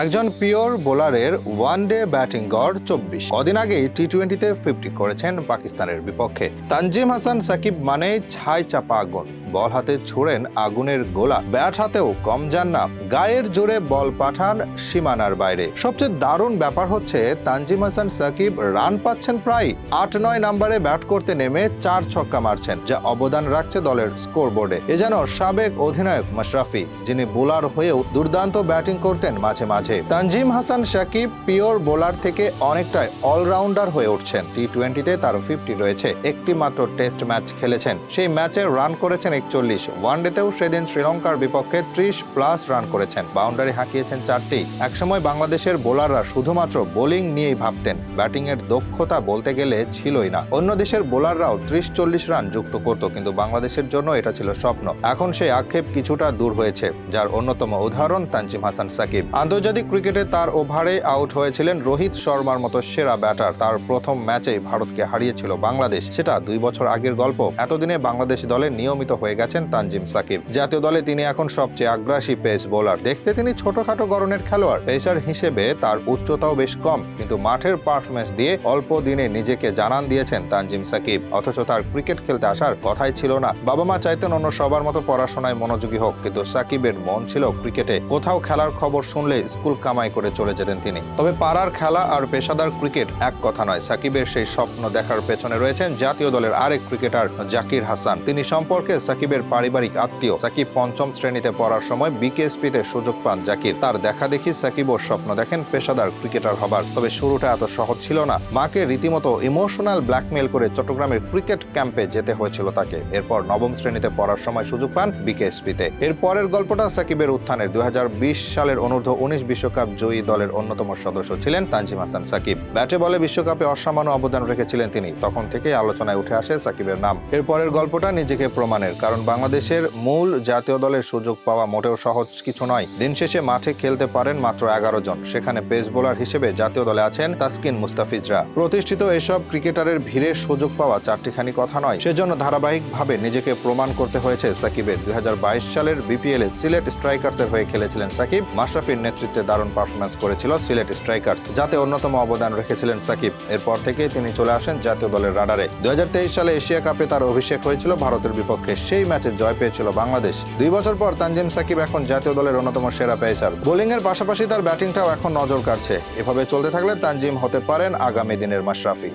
একজন পিওর বোলারের one day batting গড় চব্বিশ। কদিন আগেই টি টোয়েন্টিতে ফিফটি করেছেন পাকিস্তানের বিপক্ষে। তানজিম হাসান, সাকিব মানে ছাই চাপা আগুন। বল হাতে ছুড়েন আগুনের গোলা। ব্যাট হাতেও কম যান না। গায়ের জোরে বল পাঠান সীমানার বাইরে। সবচেয়ে দারুণ ব্যাপার হচ্ছে, তানজিম হাসান, সাকিব রান পাচ্ছেন প্রায় আট নয় নম্বরে ব্যাট করতে নেমে চার ছক্কা মারছেন, যা অবদান রাখছে দলের স্কোরবোর্ডে। এ যেন সাবেক অধিনায়ক মাশরাফি, যিনি বোলার হয়েও দুর্দান্ত ব্যাটিং করতেন মাঝে মাঝে। তানজিম হাসান সাকিব পিওর বোলার থেকে অনেকটাই অলরাউন্ডার হয়ে উঠছেন। টি টোয়েন্টিতে তার ফিফটি রয়েছে। একটি মাত্র টেস্ট ম্যাচ খেলেছেন। সেই ম্যাচে রান করেছেন একচল্লিশ। ওয়ানডেতেও সেদিন শ্রীলঙ্কার বিপক্ষে ত্রিশ প্লাস রান করেছেন। বাউন্ডারি হাঁকিয়েছেন চারটি। একসময় বাংলাদেশের বোলাররা শুধুমাত্র বোলিং নিয়েই ভাবতেন। ব্যাটিং এর দক্ষতা বলতে গেলে ছিলই না। অন্য দেশের বোলাররাও ত্রিশ চল্লিশ রান যুক্ত করত, কিন্তু বাংলাদেশের জন্য এটা ছিল স্বপ্ন। এখন সেই আক্ষেপ কিছুটা দূর হয়েছে, যার অন্যতম উদাহরণ তানজিম হাসান সাকিব। আন্তর্জাতিক ক্রিকেটে তার ওভারে আউট হয়েছিলেন রোহিত শর্মার মতো সেরা ব্যাটার। তার প্রথম ম্যাচে ভারতকে হারিয়েছিল বাংলাদেশ। সেটা দুই বছর আগের গল্প। এতদিনে বাংলাদেশ দলে নিয়মিত হয়ে গেছেন তানজিম সাকিব। জাতীয় দলে তিনি এখন সবচেয়ে আগ্রাসী পেস বোলার। দেখতে তিনি ছোটখাটো গড়নের খেলোয়াড়। পেসার হিসেবে তার উচ্চতাও বেশ কম, কিন্তু মাঠের পারফরমেন্স দিয়ে অল্প দিনে নিজেকে জানান দিয়েছেন তানজিম সাকিব। অথচ তার ক্রিকেট খেলতে আসার কথাই ছিল না। বাবা মা চাইতেন অন্য সবার মতো পড়াশোনায় মনোযোগী হোক, কিন্তু সাকিবের মন ছিল ক্রিকেটে। কোথাও খেলার খবর শুনলে স্কুল কামাই করে চলে যেতেন তিনি। তবে পাড়ার খেলা আর পেশাদার ক্রিকেট এক কথা নয়। সাকিবের সেই স্বপ্ন দেখার পেছনে রয়েছেন জাতীয় দলের আরেক ক্রিকেটার জাকির হাসান। তিনি সম্পর্কে সাকিবের পারিবারিক আত্মীয়। সাকিব পঞ্চম শ্রেণীতে পড়ার সময় বিকেএসপিতে সুযোগ পান জাকির। তার দেখা দেখি সাকিবও স্বপ্ন দেখেন পেশাদার ক্রিকেটার হবার। তবে শুরুটা এত সহজ ছিল না। মাকে রীতিমতো ইমোশনাল ব্ল্যাকমেল করে চট্টগ্রামের ক্রিকেট ক্যাম্পে যেতে হয়েছিল তাকে। এরপর নবম শ্রেণীতে পড়ার সময় সুযোগ পান বিকেএসপিতে। এর পরের গল্পটা সাকিবের উত্থানের দুই হাজার বিশ সালের অনূর্ধ্ব উনিশ বিশ্বকাপ জয়ী দলের অন্যতম সদস্য ছিলেন তানজিম হাসান সাকিব। ব্যাটে বলে বিশ্বকাপে অসামান্য অবদান রেখেছিলেন তিনি। তখন থেকে আলোচনায় উঠে আসে সাকিবের নাম। এর পরের গল্পটা নিজেকে প্রমাণের, কারণ বাংলাদেশের মূল জাতীয় দলের সুযোগ পাওয়া মোটেও সহজ কিছু নয়। দিন শেষে মাঠে খেলতে পারেন মাত্র এগারো জন। সেখানে পেস বোলার হিসেবে জাতীয় দলে আছেন তাসকিন মুস্তাফিজরা। প্রতিষ্ঠিত এসব ক্রিকেটারের ভিড়ে সুযোগ পাওয়া চারটিখানি কথা নয়। সেজন্য ধারাবাহিকভাবে নিজেকে প্রমাণ করতে হয়েছে সাকিবের। দুই হাজার বাইশ সালের বিপিএল এ সিলেট স্ট্রাইকার্সের হয়ে খেলেছিলেন সাকিব। মাশরাফির নেতৃত্বে দারুণ পারফরমেন্স করেছিল সিলেট স্ট্রাইকার্স, যাতে অন্যতম অবদান রেখেছিলেন সাকিব। এরপর থেকে তিনি চলে আসেন জাতীয় দলের রাডারে। দুই হাজার তেইশ সালে এশিয়া কাপে তার অভিষেক হয়েছিল, ভারতের বিপক্ষে সেই ম্যাচে জয় পেয়েছিল বাংলাদেশ। দুই বছর পর তানজিম সাকিব এখন জাতীয় দলের অন্যতম সেরা পেসার। বোলিং এর পাশাপাশি তার ব্যাটিংটাও এখন নজর কাড়ছে এভাবে চলতে থাকলে তানজিম হতে পারেন আগামী দিনের মাশরাফি।